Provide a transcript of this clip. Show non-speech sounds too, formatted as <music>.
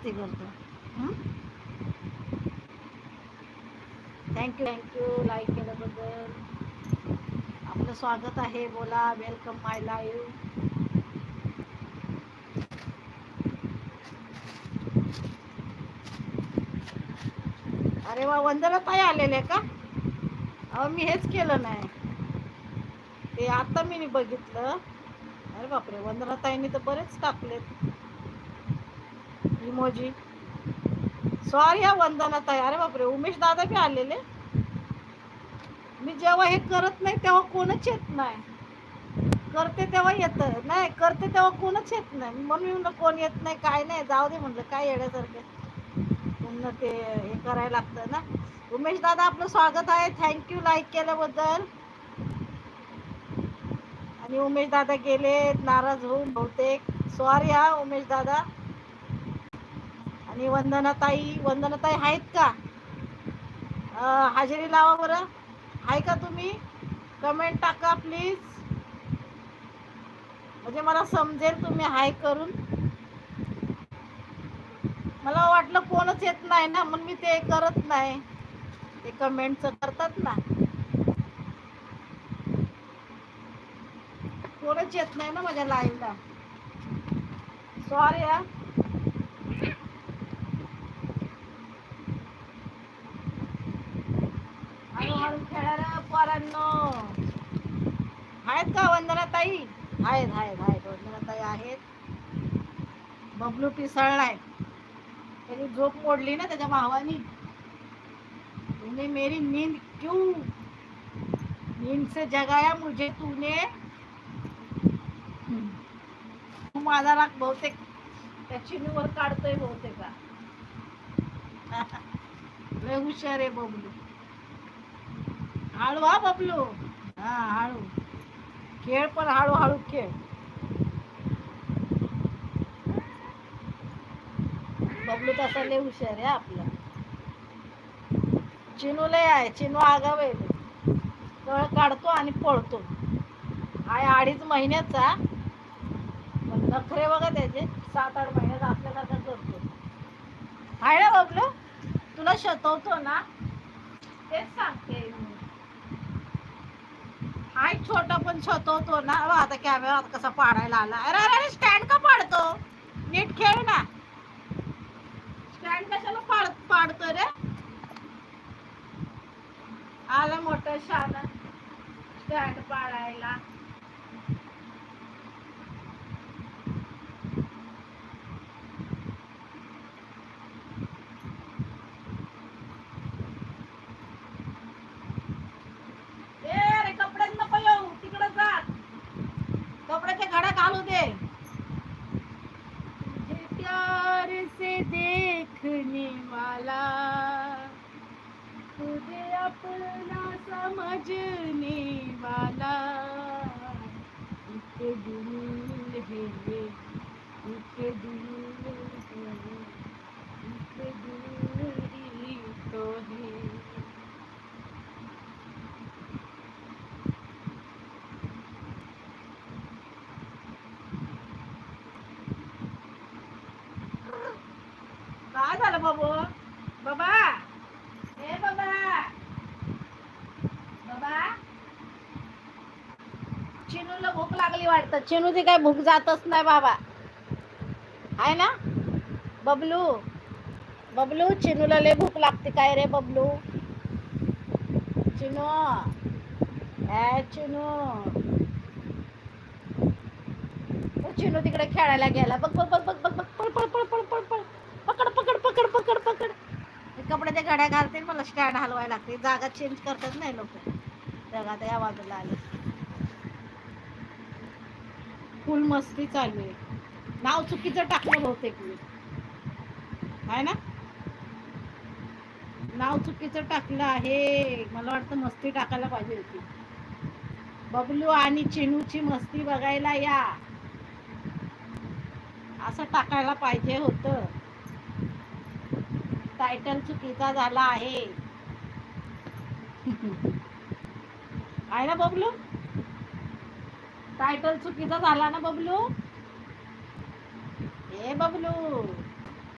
मस्ती करतो. Thank you thank you like केल्याबद्दल. आपलं स्वागत आहे. बोला. वेलकम माय लाईव्ह अरे वा वंदना ताई आलेले का? अहो मी हेच केलं नाही. ते आता मी बघितलं. अरे बापरे वंदना ताईंनी तर बरेच टाकलेत इमोजी. सॉरी हा वंदना ताई. अरे बापरे उमेश दादा बी आलेले. मी जेव्हा हे करत नाही तेव्हा कोणच येत नाही. करते तेव्हा येतं. नाही करते तेव्हा कोणच येत नाही. म्हणून मी म्हणलं कोण येत नाही काय नाही जाऊ दे म्हणलं काय येण्यासारखं. पुन्हा ते हे करायला लागतं ना. उमेश दादा आपलं स्वागत आहे. थँक्यू लाईक केल्याबद्दल. आणि उमेश दादा गेले नाराज होऊन बहुतेक. सॉरी हा उमेश दादा. आणि वंदनाताई वंदनाताई आहेत का? हजेरी लावा बरं. आहे का तुम्ही? कमेंट टाका प्लीज म्हणजे मला समजेल तुम्ही हाय करून. मला वाटलं कोणच येत नाही ना म्हणून मी ते करत नाही. ते कमेंटचं करतात ना. कोणच येत नाही ना माझ्या लाईव्हला सॉरी हा. पोरांनो. आहेत का वंदना ताई आहेत आहेत आहेत. वंदना ताई आहेत. बबलू पिसळलाय. त्याची झोप मोडली ना त्याच्या भावानी. तूने मेरी नींद क्यू? नींद से जगाया मुझे तूने. तू माझा राग बहुतेक त्या चिनूवर काढतोय बहुतेक. <laughs> का हुशार आहे बबलू. हळू हा बबलू. हा हळू. खेळ पण हळूहळू खेळ. बबलू तसा लय हुशार आहे आपला. चिनू लय आहे चिनू आगाव आहे. तळ काढतो आणि पळतो. आहे अडीच महिन्याचा. पण नखरे बघा त्याचे सात आठ महिन्यात आपल्याला करतो. आहे ना बबलू? तुला शतवतो ना? तेच सांगते. मी. छोटा पण शतवतो ना. आता कॅमेरा आता कसा पाडायला आला. अरे अरे अरे स्टँड का पाडतो? नीट खेळ ना. स्टँड कशाला पाड पाडतो रे? आला मोठं शान. स्टँड पाडायला ए अरे कपड्यात नको येऊ तिकडे जा कपड्याच्या घड्या घालू दे तुझे प्यार से देखने वाला तुझे अपना समझने वाला. एक दिल है ये, एक दिल है एक दिल ही तो है. काय झालं बाबू? बाबा ए बाबा बाबा चिनूला भूक लागली वाटतं. चिनूची काय भूक जातच नाही बाबा. आहे ना? बबलू बबलू चिनूला लय भूक लागते काय रे बबलू? चिनू ए चिनू. चिनू तिकडे खेळायला गेला. बघ बघ बघ बघ बघ बघ पळ पळ पळ पळ पळ पळ. पकड पकड पकड पकड पकड. कपड्याच्या घड्या घालते मला स्टँड हलवायला लागते जागा चेंज करतात नाही लोक. जगात या बाजूला आले. फुल मस्ती चालू आहे. नाव चुकीचं टाकलं बहुतेक मी. आहे ना? नाव चुकीचं टाकलं आहे. मला वाटतं मस्ती टाकायला पाहिजे होती. बबलू आणि चिनूची मस्ती बघायला या. असं टाकायला पाहिजे होतं. टायटल चुकीचा झाला आहे. <laughs> आहे ना बबलू? टायटल चुकीचा झाला ना बबलू? ए बबलू!